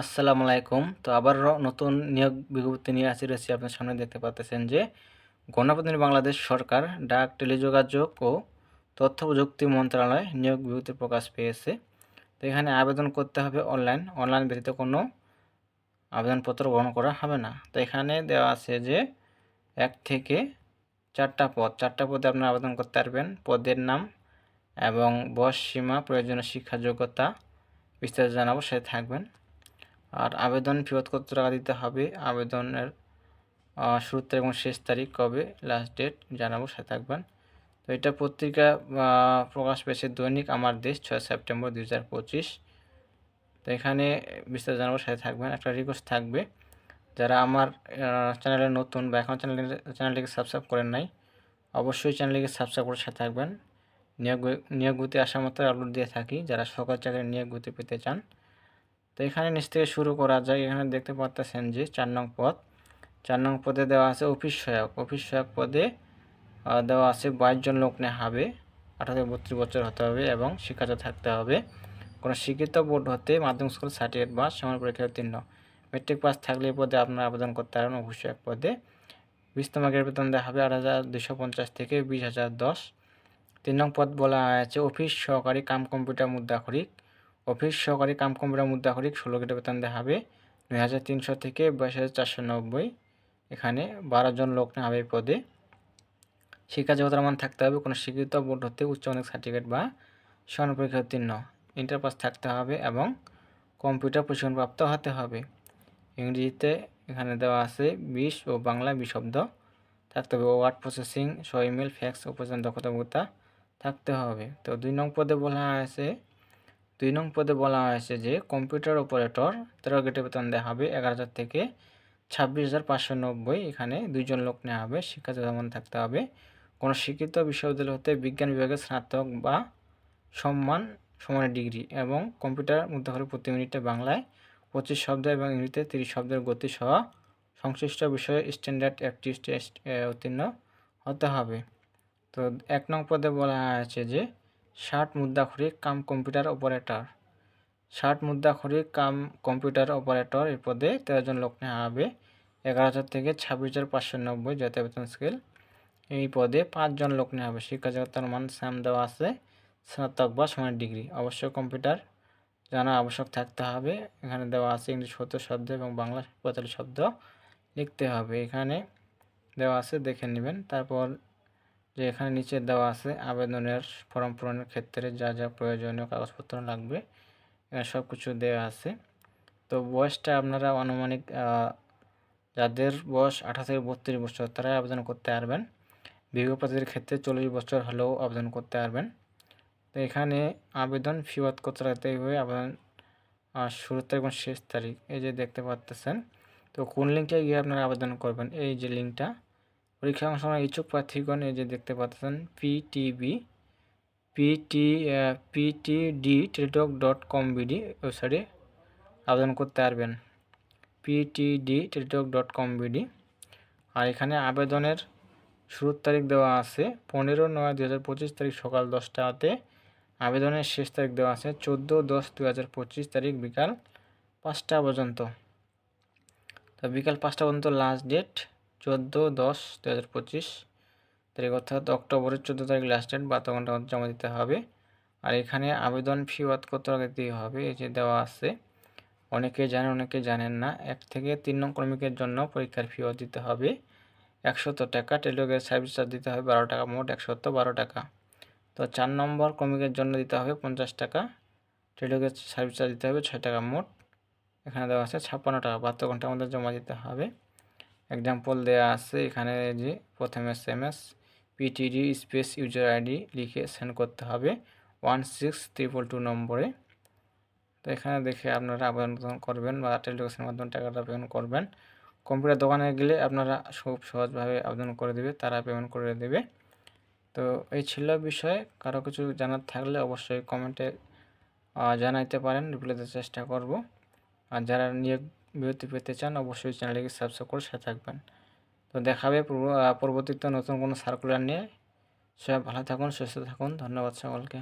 আসসালামু আলাইকুম। তো আবার নতুন নিয়োগ বিজ্ঞপ্তি নিয়ে আসি রয়েছি আপনার সামনে দেখতে পাচ্ছেন যে গণপ্রতিনিধি বাংলাদেশ সরকার, ডাক, টেলিযোগাযোগ ও তথ্য প্রযুক্তি মন্ত্রণালয় নিয়োগ বিজ্ঞপ্তি প্রকাশ পেয়েছে। তো এখানে আবেদন করতে হবে অনলাইন। অনলাইন ব্যতীত কোনো আবেদনপত্র গ্রহণ করা হবে না। তো এখানে দেওয়া আছে যে এক থেকে চারটা পদ। চারটা পদে আপনারা আবেদন করতে পারবেন। পদের নাম এবং বয়স সীমা, প্রয়োজনীয় শিক্ষা যোগ্যতা বিস্তারিত জানাব সে থাকবেন। আর আবেদন ফেরত কত টাকা দিতে হবে? আবেদনের শুরু এবং শেষ তারিখ কবে? লাস্ট ডেট জানাব, সাথে থাকবেন। তো এটা পত্রিকা প্রকাশ পেয়েছে দৈনিক আমার দেশ, ছয় সেপ্টেম্বর দুই হাজার পঁচিশ। তো এখানে বিস্তারিত জানাব, সাথে থাকবেন। একটা রিকোয়েস্ট থাকবে, যারা আমার চ্যানেলে নতুন বা এখন চ্যানেল চ্যানেলটিকে সাবস্ক্রাইব করেন নাই, অবশ্যই চ্যানেলটিকে সাবস্ক্রাইব করে সাথে থাকবেন। নিয়োগ নিয়োগ গতি আসা মতো আপলোড দিয়ে থাকি। যারা সরকারি চাকরির নিয়োগ গতি পেতে চান তো এখানে নিচ থেকে শুরু করা যায় এখানে দেখতে পারতেছেন যে চার নং পদ। চার নং পদে দেওয়া আছে অফিস সহায়ক। অফিস সহায়ক পদে দেওয়া আছে বাইশ জন লোক নেওয়া হবে, আঠারো থেকে বত্রিশ বছর হতে হবে এবং শিক্ষাটা থাকতে হবে। কোনো শিক্ষিত বোর্ড হতে মাধ্যমিক স্কুল সার্টিফিকেট বা সমান পরীক্ষা উত্তীর্ণ। মেট্রিক পাস থাকলে পদে আপনারা আবেদন করতে পারেন অফিস সহায়ক পদে। বিশতম গ্রেড বেতন দেওয়া হবে আট হাজার দুশো পঞ্চাশ থেকে বিশ হাজার দশ। তিন নং পদ বলা হয়েছে অফিস সহকারী কাম কম্পিউটার মুদ্রাখরিক অফিস সহকারী কাম কম্পিউটার মুদ্রাখরিক ষোলো গেটে বেতন দেওয়া হবে। দুই হাজার তিনশো থেকে বাইশ হাজার চারশো নব্বই। এখানে বারো জন লোক নেওয়া হবে এই পদে। শিক্ষা জগতের মান থাকতে হবে, কোনো স্বীকৃত বোর্ড হতে উচ্চ মাধ্যমিক সার্টিফিকেট বা স্বর্ণ পরীক্ষা উত্তীর্ণ। ইন্টার পাস থাকতে হবে এবং কম্পিউটার প্রশিক্ষণপ্রাপ্ত হতে হবে। ইংরেজিতে এখানে দেওয়া আছে, বিশ ও বাংলা বিশব্দ থাকতে হবে। ওয়ার্ড প্রসেসিং সহ ইমেল ফ্যাক্স উপযোজন দক্ষতা থাকতে হবে। তো দুই নং পদে বলা হয়েছে দুই নং পদে বলা হয়েছে যে, কম্পিউটার অপারেটর তেরো গেটে বেতন দেওয়া হবে এগারো হাজার থেকে ছাব্বিশ হাজার পাঁচশো নব্বই। এখানে দুইজন লোক নেওয়া হবে শিক্ষা যেমন থাকতে হবে। কোনো শিক্ষিত বিশ্ববিদ্যালয় হতে বিজ্ঞান বিভাগের স্নাতক বা সম্মান সমানের ডিগ্রি এবং কম্পিউটার মধ্যে হলে প্রতি মিনিটে বাংলায় পঁচিশ শব্দ এবং ইংরেজিতে তিরিশ শব্দের গতি সহ সংশ্লিষ্ট বিষয়ে স্ট্যান্ডার্ড একটি টেস্ট উত্তীর্ণ হতে হবে। তো এক নং পদে বলা হয়েছে যে ষাট মুদ্রাক্ষরিক কাম কম্পিউটার অপারেটর। ষাট মুদ্রাক্ষরিক কাম কম্পিউটার অপারেটর এই পদে তেরো জন লোক নেওয়া হবে। এগারো হাজার থেকে ছাব্বিশ হাজার পাঁচশো নব্বই জাতীয় বেতন স্কেল। এই পদে পাঁচজন লোক নেওয়া হবে। শিক্ষা জগতের মান স্যাম দেওয়া আছে। স্নাতক বা সমান ডিগ্রি। অবশ্যই কম্পিউটার জানা আবশ্যক থাকতে হবে। এখানে দেওয়া আছে ইংলিশ সত্তর শব্দ এবং বাংলা পঁয়তাল্লিশ শব্দ লিখতে হবে। এখানে দেওয়া আছে দেখে নেবেন। তারপর যে এখানে নিচে দেওয়া আছে আবেদনের ফর্ম পূরণের ক্ষেত্রে যা যা প্রয়োজনীয় কাগজপত্র লাগবে সব কিছু দেওয়া আছে। তো বয়সটা আপনারা আনুমানিক যাদের বয়স আঠারো থেকে বত্রিশ বছর তারাই আবেদন করতে পারবেন। বিবাহ প্রার্থীদের ক্ষেত্রে চল্লিশ বছর হলেও আবেদন করতে পারবেন। তো এখানে আবেদন ফিওয়াত করতে রাখতে হবে আবেদন শুরু তারিখ এবং শেষ তারিখ, এই যে দেখতে পাচ্তেছেন তো কোন লিঙ্কে গিয়ে আপনারা আবেদন করবেন, এই যে লিঙ্কটা। পরীক্ষা অংশগ্রহণ ইচ্ছুক প্রার্থীগণ এই যে দেখতে পাচ্ছেন PTB PT PTD Teletalk dot com BD ওয়েবসাইটে আবেদন করতে পারবেন। PTD Teletalk dot com BD আর এখানে আবেদনের শুরুর তারিখ দেওয়া আছে পনেরো নয় দু হাজার পঁচিশ তারিখ সকাল দশটাতে আবেদনের শেষ তারিখ দেওয়া আছে চোদ্দ দশ দু হাজার পঁচিশ তারিখ বিকাল পাঁচটা পর্যন্ত। তো বিকাল পাঁচটা পর্যন্ত লাস্ট ডেট চোদ্দ, দশ দু হাজার পঁচিশ, তারিখ অর্থাৎ অক্টোবরের চোদ্দ তারিখ লাস্ট ডেট বারো ঘণ্টা জমা দিতে হবে। আর এখানে আবেদন ফি বাদ কত টাকা দিতে হবে, এই যে দেওয়া আছে। অনেকে জানেন অনেকে জানেন না। এক থেকে তিন নং কর্মীকের জন্য পরীক্ষার ফি দিতে হবে। একশত টাকা টেলিগ্রাফ সার্ভিস চার্জ দিতে হবে বারো টাকা, মোট একশত বারো টাকা। তো চার নম্বর কর্মীকের জন্য দিতে হবে পঞ্চাশ টাকা টেলিগ্রাফ সার্ভিস চার্জ দিতে হবে ছয় টাকা, মোট এখানে দেওয়া আছে ছাপ্পান্ন টাকা, বাহাত্তর ঘণ্টার মধ্যে জমা দিতে হবে। এক্সাম্পল দেওয়া আছে এখানে যে প্রথমে S M S PTD space user ID লিখে সেন্ড করতে হবে ওয়ান সিক্স ট্রিপল টু নম্বরে। তো এখানে দেখে আপনারা আবেদন করবেন বা টেলিভিশনের মাধ্যমে টাকাটা পেমেন্ট করবেন। কম্পিউটার দোকানে গেলে আপনারা খুব সহজভাবে আবেদন করে দেবে, তারা পেমেন্ট করে দেবে। তো এই ছিল বিষয়ে। কারও কিছু জানার থাকলে অবশ্যই কমেন্টে জানাইতে পারেন, রিপ্লাই দেওয়ার চেষ্টা করব। আর যারা নিয়োগ বিরতি পেতে চান, অবশ্যই চ্যানেলটিকে সাবস্ক্রাইব করে সাথে থাকবেন। তো দেখাবে পরবর্তীতে নতুন কোনো সার্কুলার নিয়ে। সবাই ভালো থাকুন, সুস্থ থাকুন, ধন্যবাদ সকলকে।